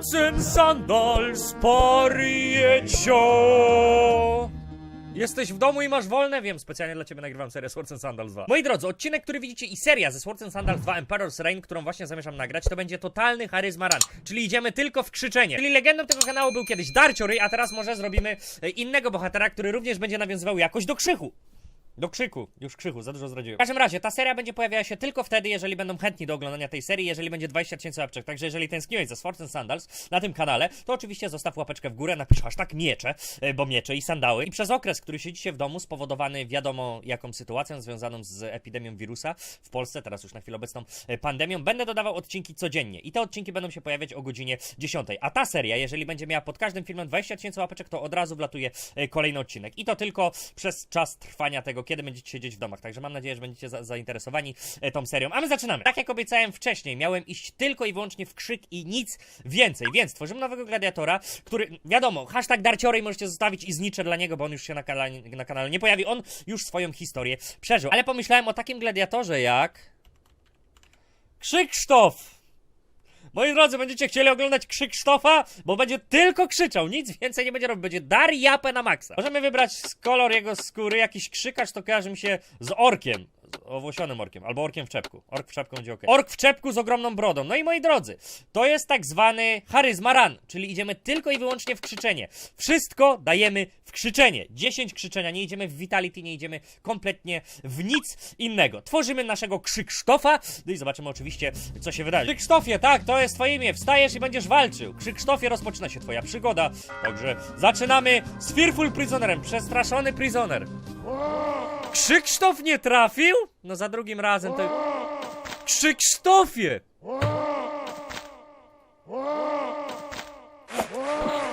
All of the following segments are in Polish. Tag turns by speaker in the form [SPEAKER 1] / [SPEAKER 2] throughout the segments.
[SPEAKER 1] Swords and Sandals Pariecio! Jesteś w domu i masz wolne? Wiem, specjalnie dla ciebie nagrywam serię Swords and Sandals 2. Moi drodzy, odcinek, który widzicie i seria ze Swords and Sandals 2 Emperor's Reign, którą właśnie zamierzam nagrać, to będzie totalny charyzma run, czyli idziemy tylko w krzyczenie. Czyli legendą tego kanału był kiedyś Darciory, a teraz może zrobimy e, innego bohatera, który również będzie nawiązywał jakoś do krzychu. Do krzyku, już krzyku, za dużo zdradziłem. W każdym razie, ta seria będzie pojawiała się tylko wtedy, jeżeli będą chętni do oglądania tej serii, jeżeli będzie 20 tysięcy łapczek. Także jeżeli tęskniłeś za Swords and Sandals na tym kanale, to oczywiście zostaw łapeczkę w górę, napisz hashtag miecze, e, bo miecze i sandały. I przez okres, który siedzicie w domu, spowodowany wiadomo jaką sytuacją związaną z epidemią wirusa w Polsce, teraz już na chwilę obecną e, pandemią, będę dodawał odcinki codziennie. I te odcinki będą się pojawiać o godzinie 10. A ta seria, jeżeli będzie miała pod każdym filmem 20 tysięcy łapeczek, to od razu wlatuje e, kolejny odcinek. I to tylko przez czas trwania tego, kiedy będziecie siedzieć w domach. Także mam nadzieję, że będziecie za zainteresowani e, tą serią. A my zaczynamy. Tak jak obiecałem wcześniej, miałem iść tylko i wyłącznie w krzyk i nic więcej. Więc tworzymy nowego gladiatora, który, wiadomo, hashtag darciorej możecie zostawić i zniczę dla niego, bo on już się na kanale, na kanale nie pojawi. On już swoją historię przeżył. Ale pomyślałem o takim gladiatorze jak... Krzyksztof! Moi drodzy, będziecie chcieli oglądać Krzyksztofa, bo będzie tylko krzyczał, nic więcej nie będzie robił, będzie dar japę na maksa. Możemy wybrać kolor jego skóry, jakiś krzykacz to kojarzy mi się z orkiem, owłosionym orkiem, albo orkiem w czepku. Ork w czepku będzie ok. Ork w czepku z ogromną brodą. No i moi drodzy, to jest tak zwany charyzma run, czyli idziemy tylko i wyłącznie w krzyczenie. Wszystko dajemy w krzyczenie. 10 krzyczenia, nie idziemy w vitality, nie idziemy kompletnie w nic innego. Tworzymy naszego Krzyksztofa, no i zobaczymy oczywiście, co się wydarzy. Krzyksztofie, tak, to jest twoje imię, wstajesz i będziesz walczył. Krzyksztofie, rozpoczyna się twoja przygoda, także zaczynamy z Fearful Prisonerem, przestraszony prisoner. Krzyksztof nie trafił? No za drugim razem to... Krzyksztofie!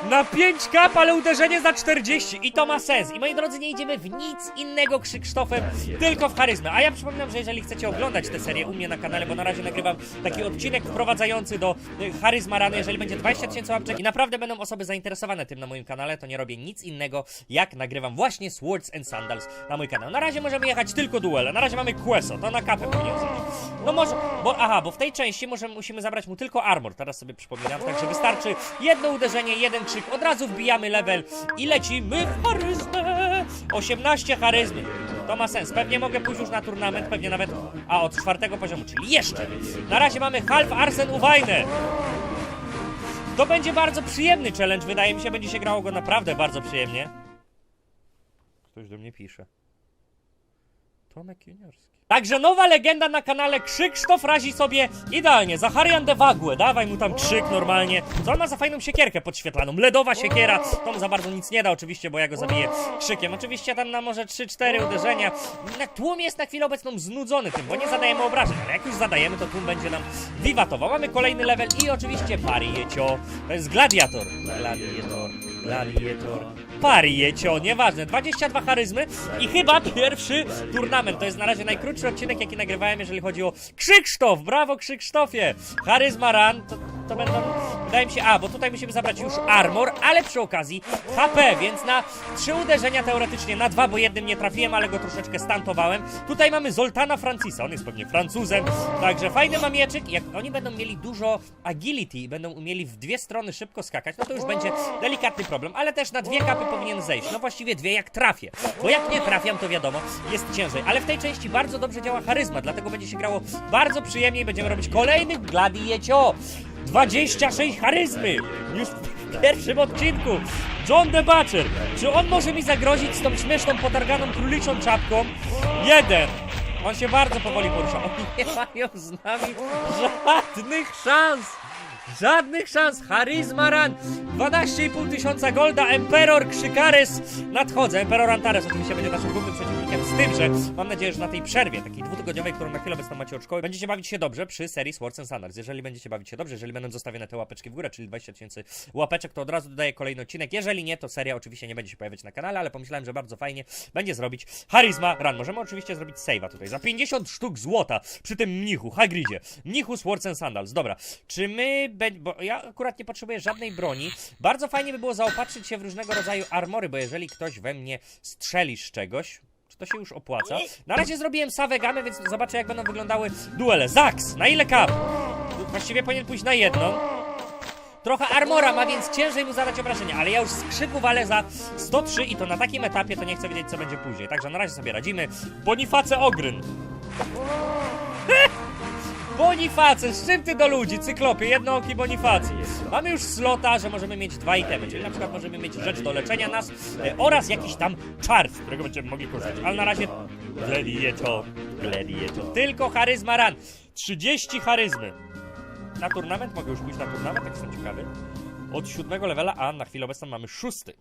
[SPEAKER 1] Na 5 kap, ale uderzenie za 40 i to ma sens. I moi drodzy, nie idziemy w nic innego Krzyksztofem, tylko w charyzmę. A ja przypominam, że jeżeli chcecie oglądać tę serię u mnie na kanale, bo na razie nagrywam taki odcinek wprowadzający do y, charyzma rany, jeżeli będzie 20 tysięcy łapczek i naprawdę będą osoby zainteresowane tym na moim kanale, to nie robię nic innego, jak nagrywam właśnie Swords and Sandals na mój kanał. Na razie możemy jechać tylko duele, na razie mamy Queso, to na kapę powinien. No może, bo aha, bo w tej części możemy, musimy zabrać mu tylko armor, teraz sobie przypominam, także wystarczy jedno uderzenie, jeden krzyk, od razu wbijamy level i lecimy w charyzmę. 18 charyzmy. To ma sens. Pewnie mogę pójść już na turnament, pewnie nawet, a od czwartego poziomu, czyli jeszcze. Na razie mamy half Arsen Uwajne. To będzie bardzo przyjemny challenge, wydaje mi się, będzie się grało go naprawdę bardzo przyjemnie. Ktoś do mnie pisze. Juniorski. Także nowa legenda na kanale Krzyksztof razi sobie idealnie. Zacharian de Wagłe, dawaj mu tam krzyk normalnie. Co on ma za fajną siekierkę podświetlaną? Ledowa siekiera. To mu za bardzo nic nie da oczywiście, bo ja go zabiję krzykiem. Oczywiście tam na może 3-4 uderzenia. Tłum jest na chwilę obecną znudzony tym, bo nie zadajemy obrażeń. Ale jak już zadajemy, to tłum będzie nam wiwatował. Mamy kolejny level i oczywiście Pariecio. To jest gladiator. Gladiator. Gladiator. Pariecio, nieważne. 22 charyzmy i chyba pierwszy turnament. To jest na razie najkrótszy odcinek, jaki nagrywałem, jeżeli chodzi o Krzyksztof. Brawo, Krzyksztofie. Charyzma run. To, to będą, wydaje mi się, a, bo tutaj musimy zabrać już armor, ale przy okazji HP, więc na trzy uderzenia teoretycznie, na dwa, bo jednym nie trafiłem, ale go troszeczkę stantowałem. Tutaj mamy Zoltana Francisa, on jest pewnie Francuzem, także fajny ma mieczyk. Jak oni będą mieli dużo agility i będą umieli w dwie strony szybko skakać, no to już będzie delikatny problem, ale też na dwie kapy powinien zejść. No właściwie dwie, jak trafię, bo jak nie trafiam, to wiadomo, jest ciężej. Ale w tej części bardzo dobrze działa charyzma, dlatego będzie się grało bardzo przyjemnie i będziemy robić kolejny Gladiacio. 26 charyzmy! Już w pierwszym odcinku. John the Butcher. Czy on może mi zagrozić z tą śmieszną, potarganą króliczą czapką? Jeden. On się bardzo powoli porusza. Oni nie mają z nami żadnych szans. Żadnych szans! Charyzma Run! 12,5 tysiąca golda, Emperor Krzykares nadchodzę. Emperor Antares oczywiście będzie naszym głównym przeciwnikiem, z tym, że mam nadzieję, że na tej przerwie, takiej dwutygodniowej, którą na chwilę obecną macie od szkoły, będziecie bawić się dobrze przy serii Swords and Sandals. Jeżeli będziecie bawić się dobrze, jeżeli będą zostawione te łapeczki w górę, czyli 20 tysięcy łapeczek, to od razu dodaję kolejny odcinek. Jeżeli nie, to seria oczywiście nie będzie się pojawiać na kanale, ale pomyślałem, że bardzo fajnie będzie zrobić Charyzma Run. Możemy oczywiście zrobić save'a tutaj za 50 sztuk złota przy tym mnichu, Hagridzie. Mnichu Swords and Sandals. Dobra, czy my. Bo ja akurat nie potrzebuję żadnej broni. Bardzo fajnie by było zaopatrzyć się w różnego rodzaju armory, bo jeżeli ktoś we mnie strzeli z czegoś, to się już opłaca? Na razie zrobiłem sawę gamę, więc zobaczę jak będą wyglądały duele. Zax, na ile kap? Właściwie powinien pójść na jedną. trochę armora ma, więc ciężej mu zadać obrażenia, ale ja już z krzyku walę za 103 i to na takim etapie to nie chcę wiedzieć co będzie później. Także na razie sobie radzimy. Boniface Ogryn. Boniface, z czym ty do ludzi, cyklopie, jednooki Bonifacy. Mamy już slota, że możemy mieć dwa itemy, czyli na przykład możemy mieć rzecz do leczenia nas e, oraz jakiś tam czar, z którego będziemy mogli korzystać. Ale na razie Gladiator, Gladiator. Tylko charyzma ran. 30 charyzmy. Na turnament mogę już pójść na turnament, tak jestem ciekawy. Od siódmego levela, a na chwilę obecną mamy szósty.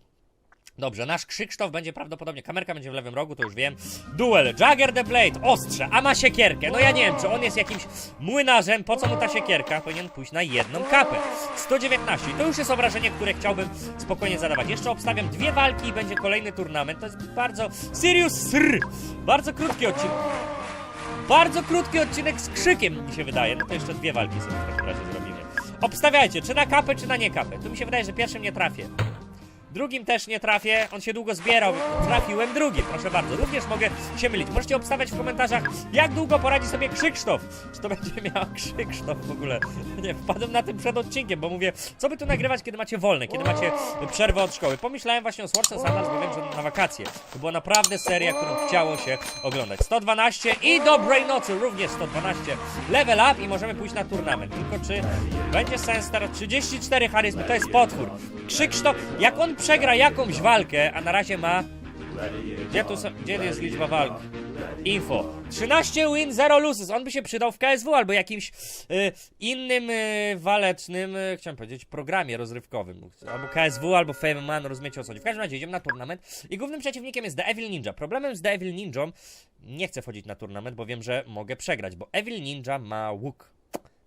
[SPEAKER 1] Dobrze, nasz Krzyksztof będzie prawdopodobnie, kamerka będzie w lewym rogu, to już wiem. Duel, Jagger the Blade, ostrze, a ma siekierkę. No ja nie wiem, czy on jest jakimś młynarzem, po co mu ta siekierka? Powinien pójść na jedną kapę. 119, to już jest obrażenie, które chciałbym spokojnie zadawać. Jeszcze obstawiam dwie walki i będzie kolejny turnament. To jest bardzo... Sirius Sr! Bardzo krótki odcinek. Bardzo krótki odcinek z krzykiem, mi się wydaje. No to jeszcze dwie walki sobie w takim razie zrobimy. Obstawiajcie, czy na kapę, czy na nie kapę. Tu mi się wydaje, że pierwszym nie trafię. Drugim też nie trafię, on się długo zbierał, trafiłem drugim, proszę bardzo. Również mogę się mylić. Możecie obstawiać w komentarzach, jak długo poradzi sobie Krzyksztof. Czy to będzie miał Krzyksztof w ogóle? Nie, wpadłem na tym przed odcinkiem, bo mówię, co by tu nagrywać, kiedy macie wolne, kiedy macie przerwę od szkoły. Pomyślałem właśnie o and Sandals, bo wiem, że na wakacje. To była naprawdę seria, którą chciało się oglądać. 112 i dobrej nocy, również 112. Level up i możemy pójść na turnament. Tylko czy będzie sens teraz? 34 charyzmy, to jest potwór. Krzyksztof, jak on przegra jakąś walkę, a na razie ma... Gdzie tu są, gdzie jest liczba walk? Info. 13 win, 0 losses. On by się przydał w KSW albo jakimś y, innym y, walecznym, y, chciałem powiedzieć, programie rozrywkowym. Albo KSW, albo Fame Man, rozumiecie o co chodzi. W każdym razie idziemy na turnament i głównym przeciwnikiem jest The Evil Ninja. Problemem z The Evil Ninją, nie chcę wchodzić na turnament, bo wiem, że mogę przegrać, bo Evil Ninja ma łuk.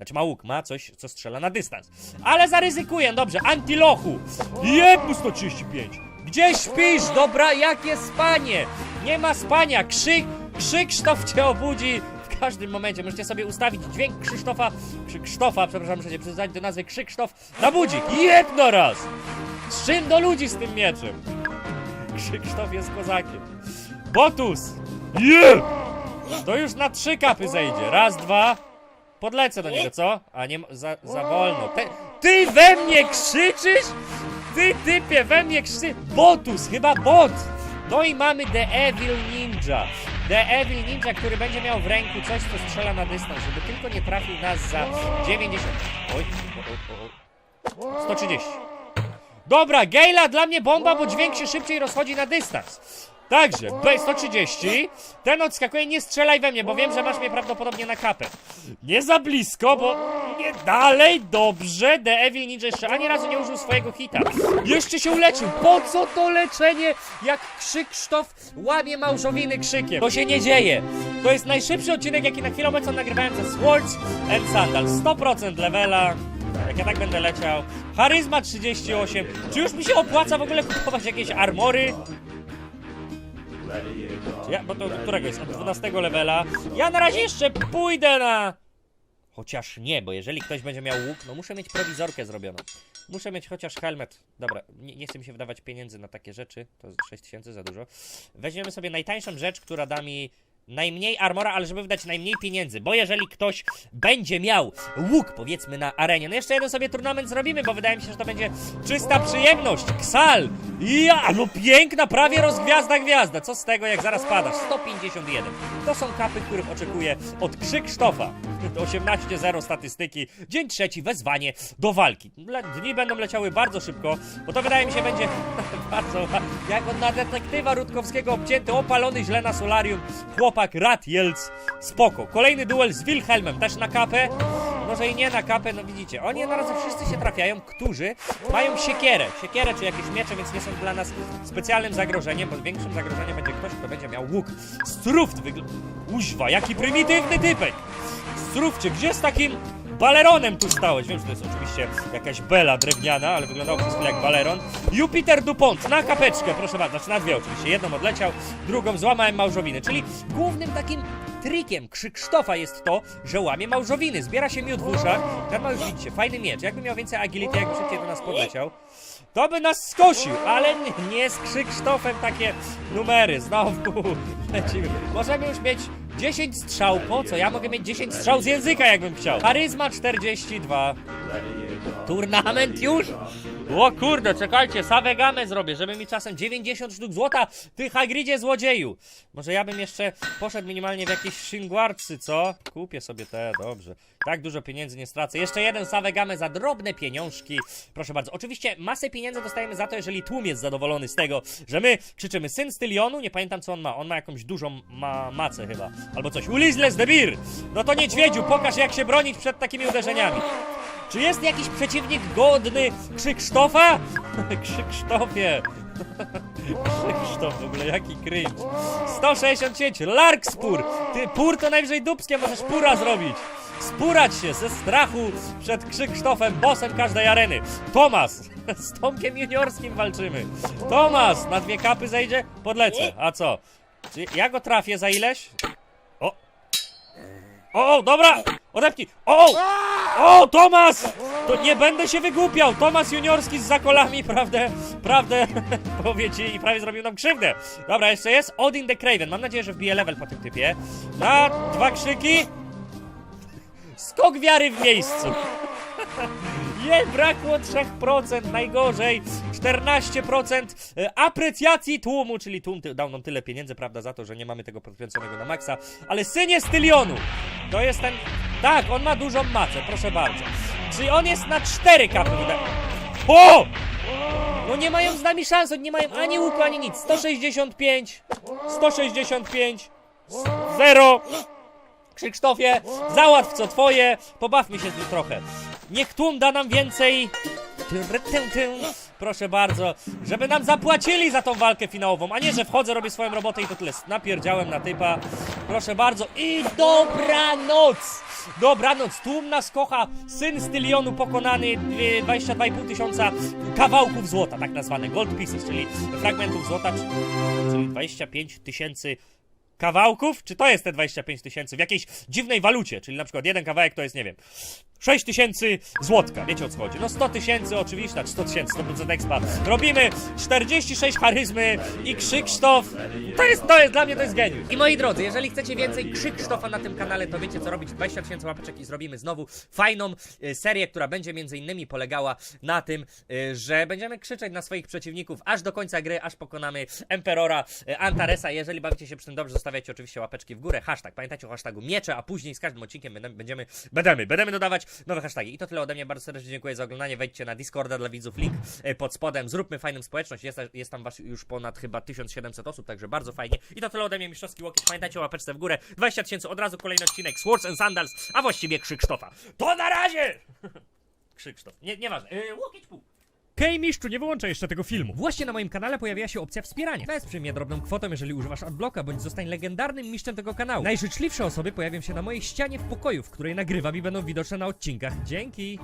[SPEAKER 1] Znaczy ma łuk, ma coś, co strzela na dystans. Ale zaryzykuję, dobrze, antilochu. Jebu 135. Gdzie śpisz? Dobra, jakie spanie? Nie ma spania. Krzyk, Krzyksztof cię obudzi w każdym momencie. Możecie sobie ustawić dźwięk Krzysztofa, Krzyksztofa, przepraszam, muszę się przyznać do nazwy Krzyksztof na budzik. Jedno raz. Z czym do ludzi z tym mieczem? Krzyksztof jest kozakiem. Botus! Je! To już na trzy kapy zejdzie. Raz, dwa. Podlecę do niego, co? A nie, za, za wolno. Ty, ty we mnie krzyczysz? Ty typie, we mnie krzyczy... Botus, chyba bot! No i mamy The Evil Ninja. The Evil Ninja, który będzie miał w ręku coś, co strzela na dystans, żeby tylko nie trafił nas za 90... Oj, o, o, o. 130. Dobra, Gejla dla mnie bomba, bo dźwięk się szybciej rozchodzi na dystans. Także, B130. Ten odskakuje, nie strzelaj we mnie, bo wiem, że masz mnie prawdopodobnie na kapę. Nie za blisko, bo nie dalej, dobrze. The Evil Ninja jeszcze ani razu nie użył swojego hita. Jeszcze się uleczył. Po co to leczenie, jak Krzyksztof łamie małżowiny krzykiem? To się nie dzieje. To jest najszybszy odcinek, jaki na chwilę obecną nagrywałem ze Swords and Sandals. 100% levela. Jak ja tak będę leciał. Charyzma 38. Czy już mi się opłaca w ogóle kupować jakieś armory? Ja, bo to którego jest? Od 12 levela. Ja na razie jeszcze pójdę na... Chociaż nie, bo jeżeli ktoś będzie miał łuk, no muszę mieć prowizorkę zrobioną. Muszę mieć chociaż helmet. Dobra, nie, nie chcę mi się wydawać pieniędzy na takie rzeczy. To 6000 za dużo. Weźmiemy sobie najtańszą rzecz, która da mi najmniej armora, ale żeby wydać najmniej pieniędzy. Bo jeżeli ktoś będzie miał łuk, powiedzmy, na arenie, no jeszcze jeden sobie turnament zrobimy, bo wydaje mi się, że to będzie czysta przyjemność. Ksal! Ja, no piękna, prawie rozgwiazda gwiazda. Co z tego, jak zaraz padasz? 151. To są kapy, których oczekuję od Krzyksztofa. 18-0 statystyki. Dzień trzeci, wezwanie do walki. Dni będą leciały bardzo szybko, bo to wydaje mi się będzie bardzo... Jak on na detektywa Rutkowskiego obcięty, opalony źle na solarium. Chłopak Rat Jelc. Spoko. Kolejny duel z Wilhelmem, też na kapę. Może i nie na kapę, no widzicie. Oni na razie wszyscy się trafiają, którzy mają siekierę. Siekierę czy jakieś miecze, więc nie są dla nas specjalnym zagrożeniem, bo większym zagrożeniem będzie ktoś, kto będzie miał łuk. Struft wygląda... Uźwa, jaki prymitywny typek! Strówcie, gdzie z takim baleronem tu stałeś? Wiem, że to jest oczywiście jakaś bela drewniana, ale wyglądało chwilę jak baleron. Jupiter Dupont na kapeczkę, proszę bardzo, znaczy na dwie oczywiście. Jedną odleciał, drugą złamałem małżowiny, czyli głównym takim trikiem Krzyksztofa jest to, że łamie małżowiny. Zbiera się miód w uszach, ten ma już widzicie, fajny miecz. Jakby miał więcej agility, jakby szybciej do nas podleciał. To by nas skosił, ale nie, nie z Krzyksztofem takie numery. Znowu lecimy. Możemy już mieć 10 strzał, po co? Ja mogę mieć 10 strzał z języka, jakbym chciał. Charyzma 42. Turnament już? O kurde, czekajcie, same gamę zrobię, żeby mi czasem 90 sztuk złota, ty Hagridzie złodzieju. Może ja bym jeszcze poszedł minimalnie w jakieś Shingwardsy, co? Kupię sobie te, dobrze. Tak dużo pieniędzy nie stracę. Jeszcze jeden same gamę za drobne pieniążki. Proszę bardzo. Oczywiście masę pieniędzy dostajemy za to, jeżeli tłum jest zadowolony z tego, że my krzyczymy syn Stylionu, nie pamiętam co on ma. On ma jakąś dużą ma macę chyba. Albo coś. Ulizles de Bir! No to niedźwiedziu, pokaż jak się bronić przed takimi uderzeniami. Czy jest jakiś przeciwnik godny Krzyksztofa? Krzyksztofie. Krzyksztof w ogóle, jaki cringe. 165, Larkspur. Ty, pur to najwyżej dubskiem możesz pura zrobić. Spurać się ze strachu przed Krzyksztofem, bossem każdej areny. Tomas, z Tomkiem Juniorskim walczymy. Tomas, na dwie kapy zejdzie? Podlecę. A co? Czy ja go trafię za ileś? O, dobra! Odepnij! O! O, Tomas! To nie będę się wygłupiał! Tomas Juniorski z zakolami, prawdę, prawdę powie ci i prawie zrobił nam krzywdę. Dobra, jeszcze jest Odin the Craven. Mam nadzieję, że wbije level po tym typie. Na dwa krzyki. Skok wiary w miejscu. Nie, brakło 3%, najgorzej. 14% e, aprecjacji tłumu, czyli tłum dał nam tyle pieniędzy, prawda, za to, że nie mamy tego podkręconego na maksa. Ale synie Stylionu, to jest ten... Tak, on ma dużą macę, proszę bardzo. Czyli on jest na 4 kapy. O! No nie mają z nami szans, oni nie mają ani łuku, ani nic. 165, 165, 0. Krzyksztofie, załatw co twoje, pobawmy się z nim trochę. Niech tłum da nam więcej. Proszę bardzo, żeby nam zapłacili za tą walkę finałową, a nie, że wchodzę, robię swoją robotę i to tyle. Napierdziałem na typa. Proszę bardzo i dobranoc! Dobranoc, tłum nas kocha, syn Stylionu pokonany, dwie- 22,5 tysiąca kawałków złota, tak nazwane, gold pieces, czyli fragmentów złota, czy- czyli 25 tysięcy kawałków? Czy to jest te 25 tysięcy w jakiejś dziwnej walucie? Czyli na przykład jeden kawałek to jest, nie wiem, 6 tysięcy złotka. Wiecie o co chodzi? No 100 tysięcy oczywiście, znaczy 100 tysięcy, 100% expa. Robimy 46 charyzmy i Krzyksztof. To jest, to jest, dla mnie to jest geniusz. I moi drodzy, jeżeli chcecie więcej Krzyksztofa na tym kanale, to wiecie co robić. 20 tysięcy łapeczek i zrobimy znowu fajną e, serię, która będzie między innymi polegała na tym, e, że będziemy krzyczeć na swoich przeciwników aż do końca gry, aż pokonamy Emperora e, Antaresa. Jeżeli bawicie się przy tym dobrze, zostawiajcie oczywiście łapeczki w górę. Hashtag, pamiętajcie o hashtagu miecze, a później z każdym odcinkiem będziemy, będziemy, będziemy, będziemy dodawać nowe hasztagi. I to tyle ode mnie, bardzo serdecznie dziękuję za oglądanie. Wejdźcie na Discorda dla widzów, link e, pod spodem. Zróbmy fajną społeczność, jest, jest tam was już ponad chyba 1700 osób, także bardzo fajnie. I to tyle ode mnie, mistrzowski łokieć. Pamiętajcie o łapeczce w górę. 20 tysięcy od razu kolejny odcinek Swords and Sandals, a właściwie Krzyksztofa. To na razie! Krzyksztof, nie, nieważne. Yy, łokieć pół. Hej mistrzu, nie wyłączaj jeszcze tego filmu. Właśnie na moim kanale pojawia się opcja wspierania. Wesprzyj mnie drobną kwotą, jeżeli używasz adblocka, bądź zostań legendarnym mistrzem tego kanału. Najżyczliwsze osoby pojawią się na mojej ścianie w pokoju, w której nagrywam i będą widoczne na odcinkach. Dzięki!